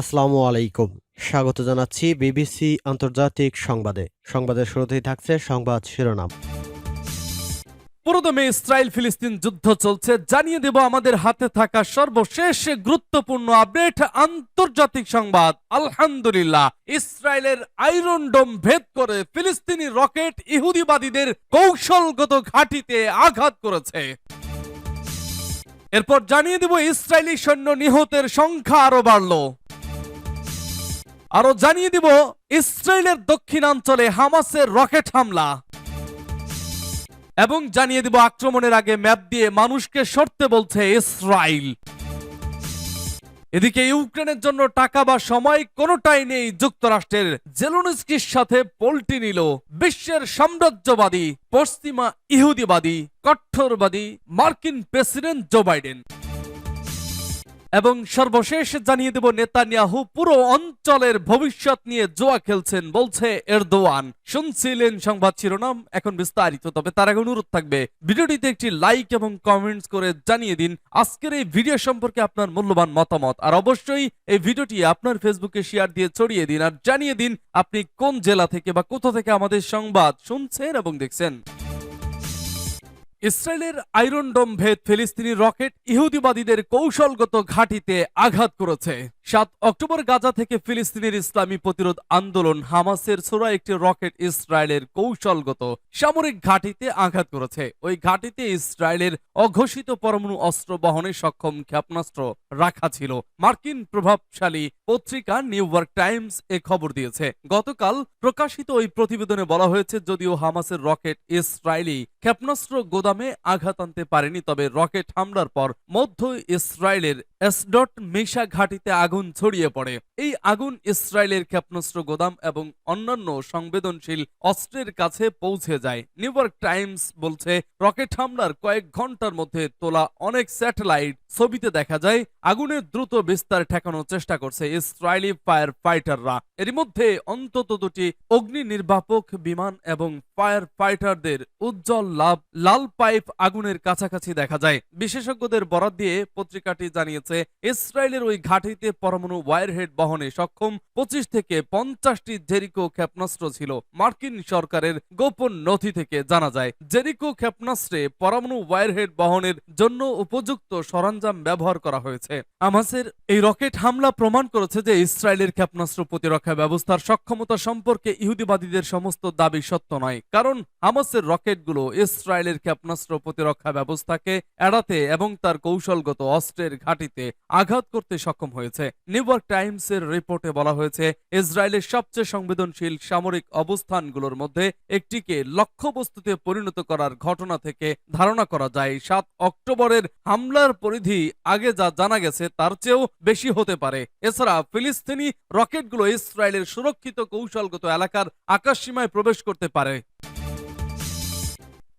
আসসালামু আলাইকুম। স্বাগত জানাচ্ছি বিবিসি আন্তর্জাতিক সংবাদে। সংবাদের শুরুতেই থাকছে সংবাদ শিরোনাম। পুরোদমে ইসরায়েল ফিলিস্তিন যুদ্ধ চলছে। জানিয়ে দেব আমাদের হাতে থাকা সর্বশেষ গুরুত্বপূর্ণ আপডেট, আন্তর্জাতিক সংবাদ। আলহামদুলিল্লাহ, ইসরায়েলের আয়রন ডোম ভেদ করে ফিলিস্তিনি রকেট ইহুদিবাদীদের কৌশলগত ঘাঁটিতে আঘাত করেছে। এরপর জানিয়ে দেব ইসরায়েলি সৈন্য নিহতের সংখ্যা আরও বাড়ল। আরও জানিয়ে দিব, ইসরায়েলের দক্ষিণাঞ্চলে হামাসের রকেট হামলা। এবং জানিয়ে দিব আক্রমণের আগে ম্যাপ দিয়ে মানুষকে সরতে বলছে ইসরায়েল। এদিকে ইউক্রেনের জন্য টাকা বা সময় কোনোটাই নেই, যুক্তরাষ্ট্রের জেলুনস্কির সাথে পল্টি নিল। বিশ্বের সাম্রাজ্যবাদী, পশ্চিমা ইহুদিবাদী, কঠোরবাদী মার্কিন প্রেসিডেন্ট জো বাইডেন। এবং সর্বশেষ জানিয়ে দেব, নেতানিয়াহু পুরো অঞ্চলের ভবিষ্যৎ নিয়ে জোয়া খেলছেন বলছে এরদোয়ান। শুনছিলেন সংবাদ শিরোনাম, এখন বিস্তারিত। তবে তার আগে অনুরোধ থাকবে, ভিডিওটিতে একটি লাইক এবং কমেন্টস করে জানিয়ে দিন, আজকের এই ভিডিও সম্পর্কে আপনার মূল্যবান মতামত। আর অবশ্যই এই ভিডিওটি আপনার ফেসবুকে শেয়ার দিয়ে ছড়িয়ে দিন, আর জানিয়ে দিন আপনি কোন জেলা থেকে বা কোথা থেকে আমাদের সংবাদ শুনছেন এবং দেখছেন। ইসরায়েলের আয়রন ডোম ভেদ ফিলিস্তিনি রকেট ইহুদিবাদীদের কৌশলগত ঘাঁটিতে আঘাত করেছে। সাত অক্টোবর গাজা থেকে ফিলিস্তিনের ইসলামী প্রতিরোধ আন্দোলন হামাসের ছোড়া একটি রকেট ইসরায়েলের কৌশলগত সামরিক ঘাঁটিতে আঘাত করেছে। ওই ঘাঁটিতে ইসরায়েলের অঘোষিত পরমাণু অস্ত্র বহনে সক্ষম ক্ষেপণাস্ত্র রাখা ছিল। মার্কিন প্রভাবশালী পত্রিকা নিউ ইয়র্ক টাইমস এ খবর দিয়েছে। গতকাল প্রকাশিত ওই প্রতিবেদনে বলা হয়েছে, যদিও হামাসের রকেট ইসরায়েলি ক্ষেপণাস্ত্র গোদামে আঘাত আনতে পারেনি তবে রকেট হামলার পর মধ্য ইসরায়েলের এসডট মেশা ঘাটিতে আগুন ছড়িয়ে পড়ে। এই আগুন ইসরায়েলের ক্ষেপণাস্ত্র গোদাম এবং অন্যান্য সংবেদনশীল অস্ত্রের কাছে পৌঁছে যায়। নিউ ইয়র্ক টাইমস বলছে, রকেট হামলার কয়েক ঘণ্টার মধ্যে তোলা অনেক স্যাটেলাইট ছবিতে দেখা যায় আগুনের দ্রুত বিস্তার ঠেকানোর চেষ্টা করছে ইসরায়েলি ফায়ার ফাইটাররা এর মধ্যে অন্তত দুটি অগ্নি নির্বাপক বিমান এবং ফায়ার ফাইটারদের উজ্জ্বল লাভ, লাল পাইপ আগুনের কাছাকাছি দেখা যায়। বিশেষজ্ঞদের বরাত দিয়ে পত্রিকাটি জানিয়েছে ইসরায়েলের ওই ঘাঁটিতে পরমাণু ওয়ারহেড বহনে সক্ষম পঁচিশ থেকে পঞ্চাশটি জেরিকো ক্ষেপণাস্ত্র ছিল। মার্কিন সরকারের গোপন নথি থেকে জানা যায়, জেরিকো ক্ষেপণাস্ত্রে পরমাণু ওয়ারহেড বহনের জন্য উপযুক্ত সরঞ্জাম ব্যবহার করা হয়েছে। আমাসের এই রকেট হামলা প্রমাণ করেছে যে ইসরায়েলের ক্ষেপণাস্ত্র প্রতিরক্ষা ব্যবস্থার সক্ষমতা সম্পর্কে ইহুদিবাদীদের সমস্ত দাবি সত্য নয়, কারণ হামাসের রকেটগুলো ইসরায়েলের ক্ষেপণাস্ত্র প্রতিরক্ষা ব্যবস্থাকে এড়াতে এবং তার কৌশলগত অস্ত্রের ঘাঁটিতে আঘাত করতে সক্ষম হয়েছে। নিউ ইয়র্ক টাইমস এর রিপোর্টে বলা হয়েছে, ইসরায়েলের সবচেয়ে সংবেদনশীল সামরিক অবস্থানগুলোর মধ্যে একটিকে লক্ষ্যবস্তুতে পরিণত করার ঘটনা থেকে ধারণা করা যায়, সাত অক্টোবরের হামলার পরিধি আগে যা জানা গেছে তার চেয়েও বেশি হতে পারে। এছাড়া ফিলিস্তিনি রকেটগুলো ইসরায়েলের সুরক্ষিত কৌশলগত এলাকার আকাশসীমায় প্রবেশ করতে পারে।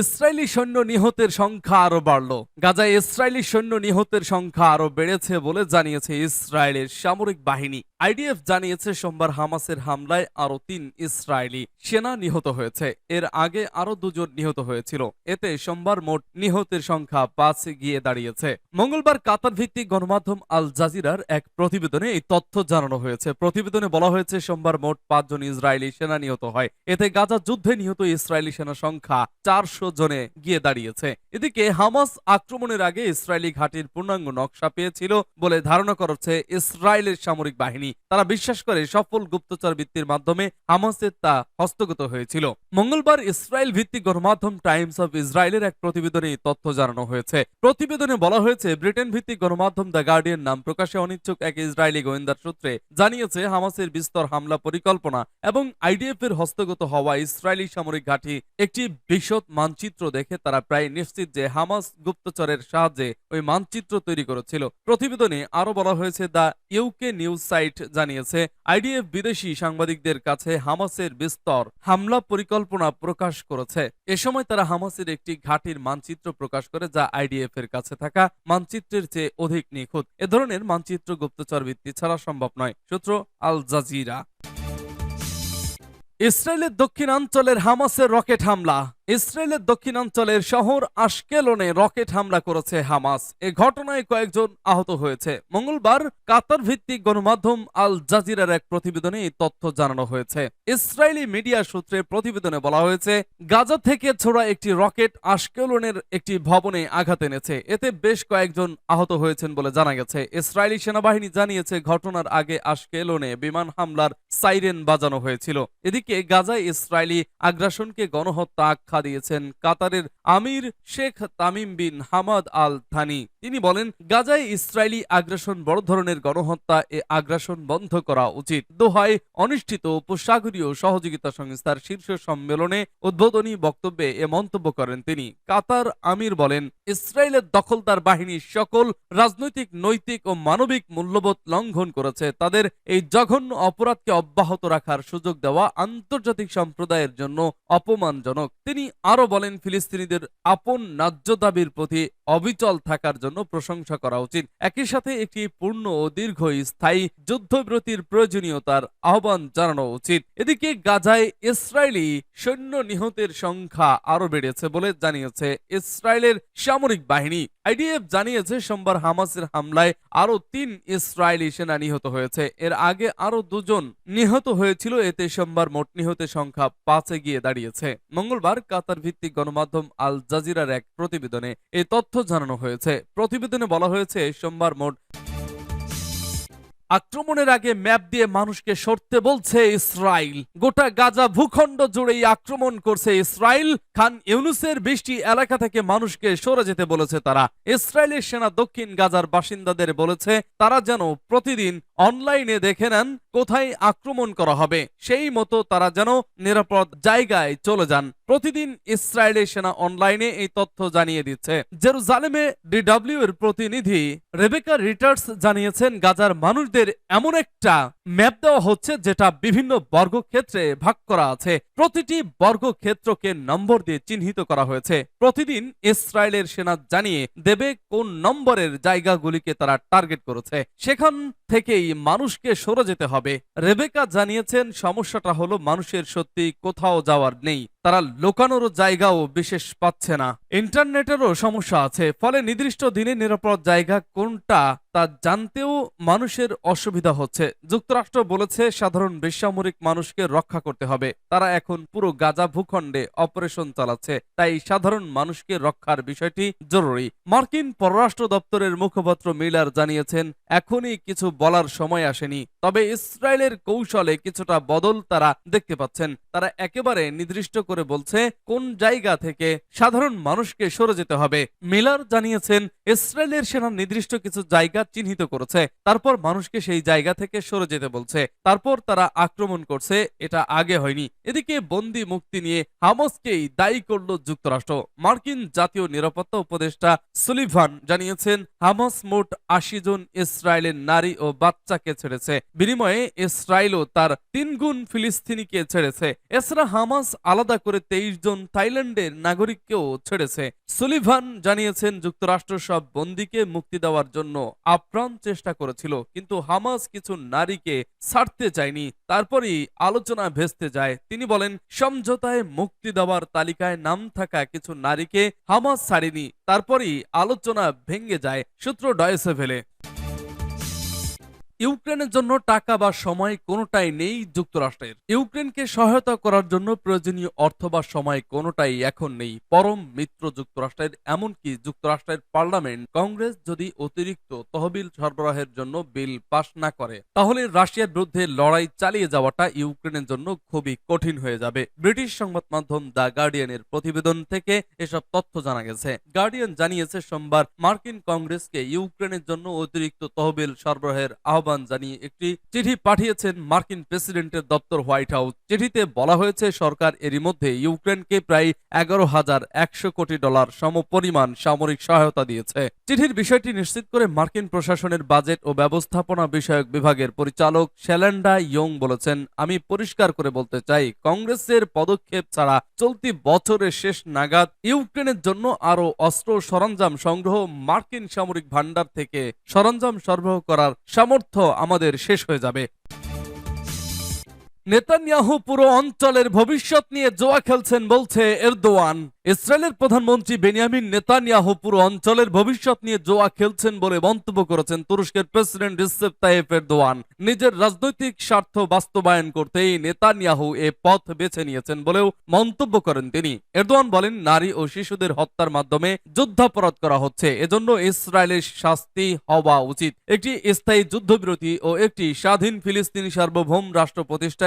ইসরায়েলি সৈন্য নিহতের সংখ্যা আরও বাড়ল। গাজায় ইসরায়েলি সৈন্য নিহতের সংখ্যা আরও বেড়েছে বলে জানিয়েছে ইসরায়েলের সামরিক বাহিনী। আইডিএফ জানিয়েছে, সোমবার হামাসের হামলায় আরও তিন ইসরায়েলি সেনা নিহত হয়েছে। এর আগে আরও দুজন নিহত হয়েছিল। এতে সোমবার মোট নিহতের সংখ্যা পাঁচ গিয়ে দাঁড়িয়েছে। মঙ্গলবার কাতার ভিত্তিক গণমাধ্যম আল জাজিরার এক প্রতিবেদনে এই তথ্য জানানো হয়েছে। প্রতিবেদনে বলা হয়েছে, সোমবার মোট পাঁচজন ইসরায়েলি সেনা নিহত হয়। এতে গাজা যুদ্ধে নিহত ইসরায়েলি সেনা সংখ্যা চারশো জনে গিয়ে দাঁড়িয়েছে। এদিকে হামাস আক্রমণের আগে ইসরায়েলি ঘাটির পূর্ণাঙ্গ নকশা পেয়েছিল বলে ধারণা করছে ইসরায়েলের সামরিক বাহিনী। তারা বিশ্বাস করে সফল গুপ্তচর বৃত্তির মাধ্যমে হামাসের তা হস্তগত হয়েছিল। মঙ্গলবার ইসরায়েল ভিত্তিক গণমাধ্যম টাইমস অফ ইসরায়েলের এক প্রতিবেদনে তথ্য জানানো হয়েছে। প্রতিবেদনে বলা হয়েছে, ব্রিটেন ভিত্তিক গণমাধ্যম দ্য গার্ডিয়ান নাম প্রকাশে অনিচ্ছুক এক ইসরায়েলি গোয়েন্দার সূত্রে জানিয়েছে হামাসের বিস্তর হামলা পরিকল্পনা এবং আইডিএফ এর হস্তগত হওয়া ইসরায়েলি সামরিক ঘাঁটি একটি বিশদ মানচিত্র দেখে তারা প্রায় নিশ্চিত যে হামাস গুপ্তচরের সাহায্যে ওই মানচিত্র তৈরি করেছিল। প্রতিবেদনে আরও বলা হয়েছে, দ্য ইউকে নিউজ সাইট জানিয়েছে, আইডিএফ বিদেশি সাংবাদিকদের কাছে হামাসের বিস্তর হামলা পরিকল্পনা প্রকাশ করেছে। এ সময় তারা হামাসের একটি ঘাটির মানচিত্র প্রকাশ করে, যা আইডিএফ এর কাছে থাকা মানচিত্রের চেয়ে অধিক নিখুঁত। এ ধরনের মানচিত্র গুপ্তচর ভিত্তি ছাড়া সম্ভব নয়, সূত্র আল জাজিরা। ইসরায়েলের দক্ষিণাঞ্চলের হামাসের রকেট হামলা। ইসরায়েলের দক্ষিণাঞ্চলের শহর আশকেলনে রকেট হামলা করেছে হামাস। এ ঘটনায় কয়েকজন আহত হয়েছে। মঙ্গলবার কাতার ভিত্তিক গণমাধ্যম আল জাজিরার এক প্রতিবেদনে এই তথ্য জানানো হয়েছে। ইসরায়েলি মিডিয়া সূত্রে প্রতিবেদনে বলা হয়েছে, গাজা থেকে ছোড়া একটি রকেট আশকেলনের একটি ভবনে আঘাত এনেছে। এতে বেশ কয়েকজন আহত হয়েছেন বলে জানা গেছে। ইসরায়েলি সেনাবাহিনী জানিয়েছে, ঘটনার আগে আশকেলনে বিমান হামলার সাইরেন বাজানো হয়েছিল। এদিকে গাজায় ইসরায়েলি আগ্রাসনকে গণহত্যা আখ্যা দিয়েছেন কাতারের আমির Sheikh Tamim bin Hamad Al Thani তিনি বলেন, গাজায় ইসরায়েলি আগ্রাসন বড় ধরনের গণহত্যা, এ আগ্রাসন বন্ধ করা উচিত। দোহায় অনুষ্ঠিত উপসাগরীয় সহযোগিতা সংস্থার শীর্ষ সম্মেলনে উদ্বোধনী বক্তব্যে এ মন্তব্য করেন তিনি। কাতার আমির বলেন, ইসরায়েলের দখলদার বাহিনী সকল রাজনৈতিক, নৈতিক ও মানবিক মূল্যবোধ লঙ্ঘন করেছে। তাদের এই জঘন্য অপরাধকে অব্যাহত রাখার সুযোগ দেওয়া আন্তর্জাতিক সম্প্রদায়ের জন্য অপমানজনক। তিনি আরও বলেন, ফিলিস্তিনিদের আপন ন্যায্য দাবির প্রতি অবিচল থাকার জন্য প্রশংসা করা উচিত। একই সাথে একটি পূর্ণ ও দীর্ঘ স্থায়ী যুদ্ধবিরতির প্রয়োজনীয়তার আহ্বান জানানো উচিত। এদিকে গাজায় ইসরায়েলি সৈন্য নিহতের সংখ্যা আরও বেড়েছে বলে জানিয়েছে ইসরায়েলের সামরিক বাহিনী। আইডিএফ জানিয়েছে, সোমবার হামাসের হামলায় আরও তিন ইসরায়েলি সেনা নিহত হয়েছে। এর আগে আরও দুজন নিহত হয়েছিল, এতে সোমবার মোট নিহতের সংখ্যা পাঁচে গিয়ে দাঁড়িয়েছে। মঙ্গলবার কাতার ভিত্তিক গণমাধ্যম আল জাজিরার এক প্রতিবেদনে এই তথ্য জানানো হয়েছে। প্রতিবেদনে বলা হয়েছে, সোমবার মোট আক্রমণের আগে ম্যাপ দিয়ে মানুষকে সরতে বলছে ইসরায়েল গোটা গাজা ভূখণ্ড জুড়েই আক্রমণ করছে ইসরায়েল খান ইউনুসের বৃষ্টি এলাকা থেকে মানুষকে সরে যেতে বলেছে তারা। ইসরায়েলের সেনা দক্ষিণ গাজার বাসিন্দাদের বলেছে, তারা যেন প্রতিদিন অনলাইনে দেখে নেন কোথায় আক্রমণ করা হবে। সেই মতো তারা যেন নিরাপদ জায়গায় চলে যান। প্রতিদিন ইসরায়েলের সেনা অনলাইনে এই তথ্য জানিয়ে দিচ্ছে। জেরুজালেমে ডিডব্লিউ এর প্রতিনিধি রেবেকা রিটার্স জানিয়েছেন, গাজার মানুষদের এমন একটা ম্যাপ দেওয়া হচ্ছে যেটা বিভিন্ন বর্গক্ষেত্রে ভাগ করা আছে। প্রতিটি বর্গক্ষেত্রকে নম্বর দিয়ে চিহ্নিত করা হয়েছে। প্রতিদিন ইসরায়েলের সেনা জানিয়ে দেবে কোন নম্বরের জায়গাগুলিকে তারা টার্গেট করেছে। সেখান থেকেই মানুষকে সরে যেতে হবে। রেবেকা জানিয়েছেন, সমস্যাটা হলো মানুষের সত্যি কোথাও যাওয়ার নেই। তারা লোকানোর জায়গাও বিশেষ পাচ্ছে না। ইন্টারনেটেরও সমস্যা আছে, ফলে নির্দিষ্ট দিনে নিরাপদ জায়গা কোনটা তা জানতেও মানুষের অসুবিধা হচ্ছে। যুক্তরাষ্ট্র বলেছে সাধারণ বেসামরিক মানুষকে রক্ষা করতে হবে। তারা এখন পুরো গাজা ভূখণ্ডে অপারেশন চালাচ্ছে। তাই সাধারণ মানুষকে রক্ষার বিষয়টি জরুরি। মার্কিন পররাষ্ট্র দপ্তরের মুখপাত্র মিলার জানিয়েছেন, এখনই কিছু বলার সময় আসেনি। তবে ইসরায়েলের কৌশলে কিছুটা বদল তারা দেখতে পাচ্ছেন। তারা একেবারে নির্দিষ্ট করে বলছে কোন জায়গা থেকে সাধারণ মানুষকে সরে যেতে হবে। মিলার জানিয়েছেন, ইসরায়েলের সেনা নির্দিষ্ট কিছু জায়গা চিহ্নিত করেছে। তারপর মানুষকে সেই জায়গা থেকে সরে যেতে বলছে। তারপর তারা আক্রমণ করছে, এটা আগে হয়নি। এদিকে বন্দি মুক্তি নিয়ে হামাসকেই দায়ী করল যুক্তরাষ্ট্র। মার্কিন জাতীয় নিরাপত্তা উপদেষ্টা সুলিভান জানিয়েছেন, হামাস মোট আশি জন ইসরায়েলের নারী ও বাচ্চাকে ছেড়েছে। বিনিময়ে ইসরায়েলও তার তিনগুণ ফিলিস্তিনিকে ছেড়েছে। এছাড়া হামাস আলাদা করে তেইশ জন থাইল্যান্ডের নাগরিককেও ছেড়েছে। সুলিভান জানিয়েছেন, যুক্তরাষ্ট্র সব বন্দীকে মুক্তি দেওয়ার জন্য আপ্রাণ চেষ্টা করেছিল, কিন্তু হামাস কিছু নারীকে ছাড়তে চায়নি। তারপরই আলোচনা ভেস্তে যায়। তিনি বলেন, সমঝোতায় মুক্তি দেওয়ার তালিকায় নাম থাকা কিছু নারীকে হামাস ছাড়েনি। তারপরই আলোচনা ভেঙে যায় সূত্র ডয়েসে ভেলে ইউক্রেনের জন্য টাকা বা সময় কোনোটাই নেই যুক্তরাষ্ট্রের। ইউক্রেনকে সহায়তা করার জন্য প্রয়োজনীয় অর্থ বা সময় কোনোটাই এখন নেই। পরম মিত্র যুক্তরাষ্ট্রের, এমনকি যুক্তরাষ্ট্রের পার্লামেন্ট, কংগ্রেস যদি অতিরিক্ত তহবিল সরবরাহের জন্য বিল পাশ না করে, তাহলে রাশিয়ার বিরুদ্ধে লড়াই চালিয়ে যাওয়াটা ইউক্রেনের জন্য খুবই কঠিন হয়ে যাবে। ব্রিটিশ সংবাদ মাধ্যম দ্য গার্ডিয়ানের প্রতিবেদন থেকে এসব তথ্য জানা গেছে। গার্ডিয়ান জানিয়েছে, সোমবার মার্কিন কংগ্রেসকে ইউক্রেনের জন্য অতিরিক্ত তহবিল সরবরাহের আহ্বান জানিয়ে একটি চিঠি পাঠিয়েছেন মার্কিন প্রেসিডেন্টের দপ্তর হোয়াইট হাউস। চিঠিতে বলা হয়েছে, সরকার এরই মধ্যে ইউক্রেনকে প্রায় এগারো হাজার একশো কোটি ডলার সমপরিমাণ সামরিক সহায়তা দিয়েছে। চিঠির বিষয়টি নিশ্চিত করে মার্কিন প্রশাসনের বাজেট ও ব্যবস্থাপনা বিষয়ক বিভাগের পরিচালক শেলেন্ডা ইয়ং বলেছেন, আমি পরিষ্কার করে বলতে চাই, কংগ্রেসের পদক্ষেপ ছাড়া চলতি বছরের শেষ নাগাদ ইউক্রেনের জন্য আরও অস্ত্র সরঞ্জাম সংগ্রহ মার্কিন সামরিক ভান্ডার থেকে সরঞ্জাম সরবরাহ করার সামর্থ্য আমাদের শেষ হয়ে যাবে। নেতানিয়াহু পুরো অঞ্চলের ভবিষ্যৎ নিয়ে জোয়া খেলছেন বলছে এরদোয়ান। ইসরায়েলের প্রধানমন্ত্রী বেনিয়ামিন নেতানিয়াহু পুরো অঞ্চলের ভবিষ্যৎ নিয়ে জোয়া খেলছেন বলে মন্তব্য করেছেন তুরস্কের প্রেসিডেন্ট রিসেপ তাইয়েপ এরদোয়ান। নিজের রাজনৈতিক স্বার্থ বাস্তবায়ন করতেই নেতানিয়াহু এ পথ বেছে নিয়েছেন বলেও মন্তব্য করেন তিনি। এরদোয়ান বলেন, নারী ও শিশুদের হত্যার মাধ্যমে যুদ্ধাপরাধ করা হচ্ছে, এজন্য ইসরায়েলের শাস্তি হওয়া উচিত। একটি স্থায়ী যুদ্ধবিরতি ও একটি স্বাধীন ফিলিস্তিনি সার্বভৌম রাষ্ট্র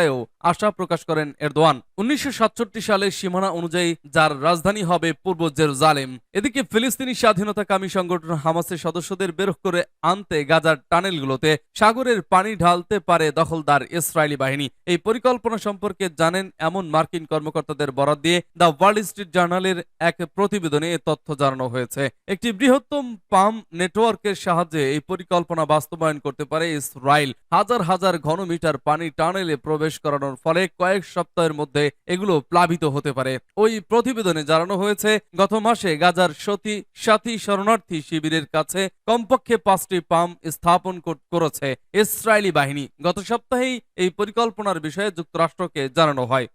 প্রতিষ্ঠায়ও আশা প্রকাশ করেন এরদোয়ান। উনিশশো সাতষট্টি সালের সীমানা অনুযায়ী যার রাজধানী হবে পূর্ব জেরুজালেম, এদিকে ফিলিস্তিনি স্বাধীনতাকামী সংগঠন হামাসের সদস্যদের বের করে আনতে গাজার টানেলগুলোতে সাগরের পানি ঢালতে পারে দখলদার ইসরায়েলি বাহিনী। এই পরিকল্পনা সম্পর্কে জানেন এমন মার্কিন কর্মকর্তাদের বরাদ দিয়ে দ্য ওয়ার্ল্ড স্ট্রিট জার্নালের এক প্রতিবেদনে এ তথ্য জানানো হয়েছে। একটি বৃহত্তম পাম নেটওয়ার্কের সাহায্যে এই পরিকল্পনা বাস্তবায়ন করতে পারে ইসরায়েল। হাজার হাজার ঘনমিটার পানি টানেলে প্রবেশ করানোর ফলে কয়েক সপ্তাহের মধ্যে এগুলো প্লাবিত হতে পারে। ওই প্রতিবেদনে জানানো হয়েছে, গত মাসে গাজার সতী সাথী শরণার্থী শিবিরের কাছে কমপক্ষে পাঁচটি পাম্প স্থাপন করেছে ইসরায়েলি বাহিনী। গত সপ্তাহেই এই পরিকল্পনার বিষয়ে যুক্তরাষ্ট্রকে জানানো হয়।